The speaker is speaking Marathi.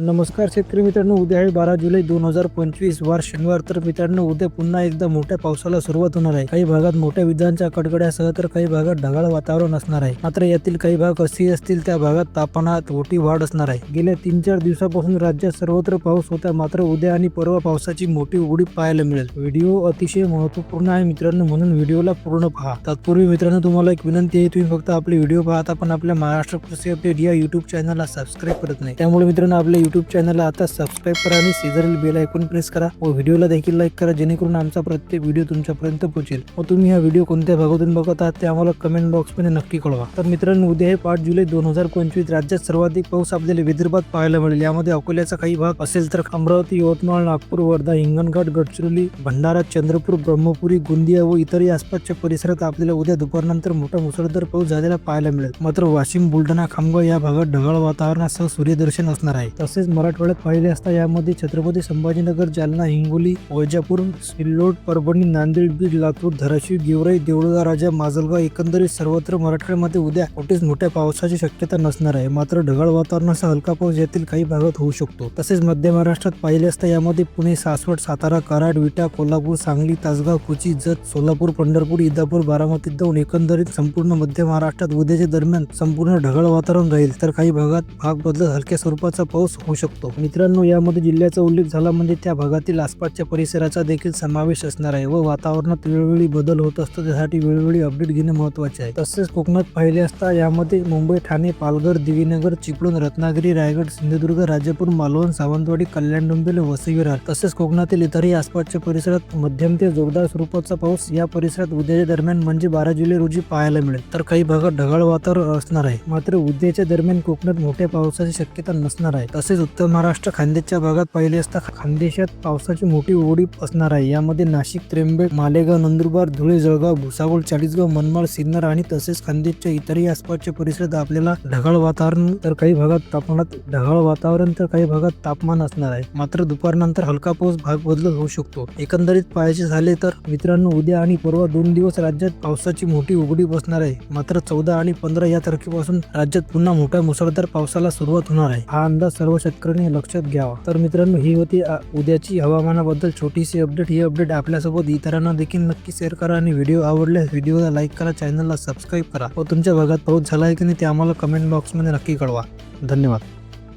नमस्कार शेतकरी मित्रांनो उद्या आहे बारा जुलै दोन हजार पंचवीस वार शनिवार. तर मित्रांनो उद्या पुन्हा एकदा मोठ्या पावसाला सुरुवात होणार आहे. काही भागात मोठ्या विजांच्या कडकड्यासह तर काही भागात ढगाळ वातावरण असणार आहे. मात्र यातील काही भाग असे असतील त्या भागात तापमानात मोठी वाढ असणार आहे. गेल्या तीन चार दिवसापासून राज्यात सर्वत्र पाऊस होता मात्र उद्या आणि परवा पावसाची मोठी उघडी पाहायला मिळेल. व्हिडिओ अतिशय महत्त्वपूर्ण आहे मित्रांनो म्हणून व्हिडिओला पूर्ण पहा. तत्पूर्वी मित्रांनो तुम्हाला एक विनंती आहे तुम्ही फक्त आपले व्हिडिओ पाहता पण आपल्या महाराष्ट्र कृषी अपडेट या युट्यूब चॅनलला सबस्क्राईब करत नाही. त्यामुळे मित्रांनो आपल्या यूट्यूब चॅनलला आता सबस्क्राईब करा आणि शेजारील बेल ऐकून प्रेस करा. व व्हिडिओला देखील लाईक करा जेणेकरून आमचा प्रत्येक व्हिडिओ तुमच्यापर्यंत पोहोचेल. व तुम्ही हा व्हिडिओ कोणत्या भागातून बघत आहात ते आम्हाला कमेंट बॉक्समध्ये नक्की कळवा. तर मित्रांनो उद्या हे पाच जुलै दोन हजार पंचवीस. राज्यात सर्वाधिक पाऊस आपल्याला विदर्भात पाहायला मिळेल. यामध्ये अकोल्याचा काही भाग असेल तर अमरावती यवतमाळ नागपूर वर्धा हिंगणघाट गडचिरोली भंडारा चंद्रपूर ब्रह्मपुरी गोंदिया व इतरही आसपासच्या परिसरात आपल्याला उद्या दुपारनंतर मोठा मुसळधार पाऊस झालेला पाहायला मिळेल. मात्र वाशिम बुलढाणा खामगाव या भागात ढगाळ वातावरणासह सूर्यदर्शन असणार आहे. तसेच तसेच मराठवाड्यात पाहिले असता यामध्ये छत्रपती संभाजीनगर जालना हिंगोली वैजापूर सिल्लोड परभणी नांदेड बीड लातूर धाराशिव गेवराई देवळगा राजा माजलगाव एकंदरीत सर्वत्र मराठवाड्यामध्ये उद्या कुठेच मोठ्या पावसाची शक्यता नसणार आहे. मात्र ढगाळ वातावरणासह हलका पाऊस यातील काही भागात होऊ शकतो. तसेच मध्य महाराष्ट्रात पाहिले असता यामध्ये पुणे सासवड सातारा कराड विटा कोल्हापूर सांगली तासगाव कुची जत सोलापूर पंढरपूर इदापूर बारामती दौंड एकंदरीत संपूर्ण मध्य महाराष्ट्रात उद्याच्या दरम्यान संपूर्ण ढगाळ वातावरण राहील. तर काही भागात भाग बदलत हलक्या स्वरूपाचा पाऊस होऊ शकतो. मित्रांनो यामध्ये जिल्ह्याचा उल्लेख झाला म्हणजे त्या भागातील आसपासच्या परिसराचा देखील समावेश असणार आहे व वातावरणात वेळोवेळी बदल होत असतो. त्यासाठी वेळोवेळी अपडेट घेणे महत्त्वाचे आहे. तसेच कोकणात पाहिले असता यामध्ये मुंबई ठाणे पालघर दिवीनगर चिपळूण रत्नागिरी रायगड सिंधुदुर्ग राजापूर मालवण सावंतवाडी कल्याण डोंबिवली वसई विरार तसेच कोकणातील इतरही आसपासच्या परिसरात मध्यम ते जोरदार स्वरूपाचा पाऊस या परिसरात उद्याच्या दरम्यान म्हणजे बारा जुलै रोजी पाहायला मिळेल. तर काही भागात ढगाळ वातावरण असणार आहे. मात्र उद्याच्या दरम्यान कोकणात मोठ्या पावसाची शक्यता नसणार आहे. तसेच तसेच उत्तर महाराष्ट्र खान्देशच्या भागात पाहिले असता खानदेशात पावसाची मोठी ओढी असणार आहे. यामध्ये नाशिक त्र्यंबेक मालेगाव नंदुरबार धुळे जळगाव भुसावळ चाळीसगाव मनमाड सिन्नर आणि तसेच खानदेशच्या इतरही आसपासच्या परिसरात आपल्याला ढगाळ वातावरण तर काही भागात तापमानात ढगाळ वातावरण तर काही भागात तापमान असणार आहे. मात्र दुपारनंतर हलका पाऊस भाग बदलत होऊ शकतो. एकंदरीत पाहायचे झाले तर मित्रांनो उद्या आणि परवा दोन दिवस राज्यात पावसाची मोठी उघडी बसणार आहे. मात्र चौदा आणि पंधरा या तारखेपासून राज्यात पुन्हा मोठ्या मुसळधार पावसाला सुरुवात होणार आहे. हा अंदाज सर्व शेतकऱ्यांनी लक्षात घ्यावा. तर मित्रांनो ही होती उद्याची हवामानाबद्दल छोटीशी अपडेट ही अपडेट आपल्यासोबत इतरांना देखील नक्की शेअर करा आणि व्हिडिओ आवडल्यास व्हिडिओला लाईक करा चॅनलला सबस्क्राईब करा. व तुमच्या भागात पाऊस झाला आहे की नाही ते आम्हाला कमेंट बॉक्समध्ये नक्की कळवा. धन्यवाद.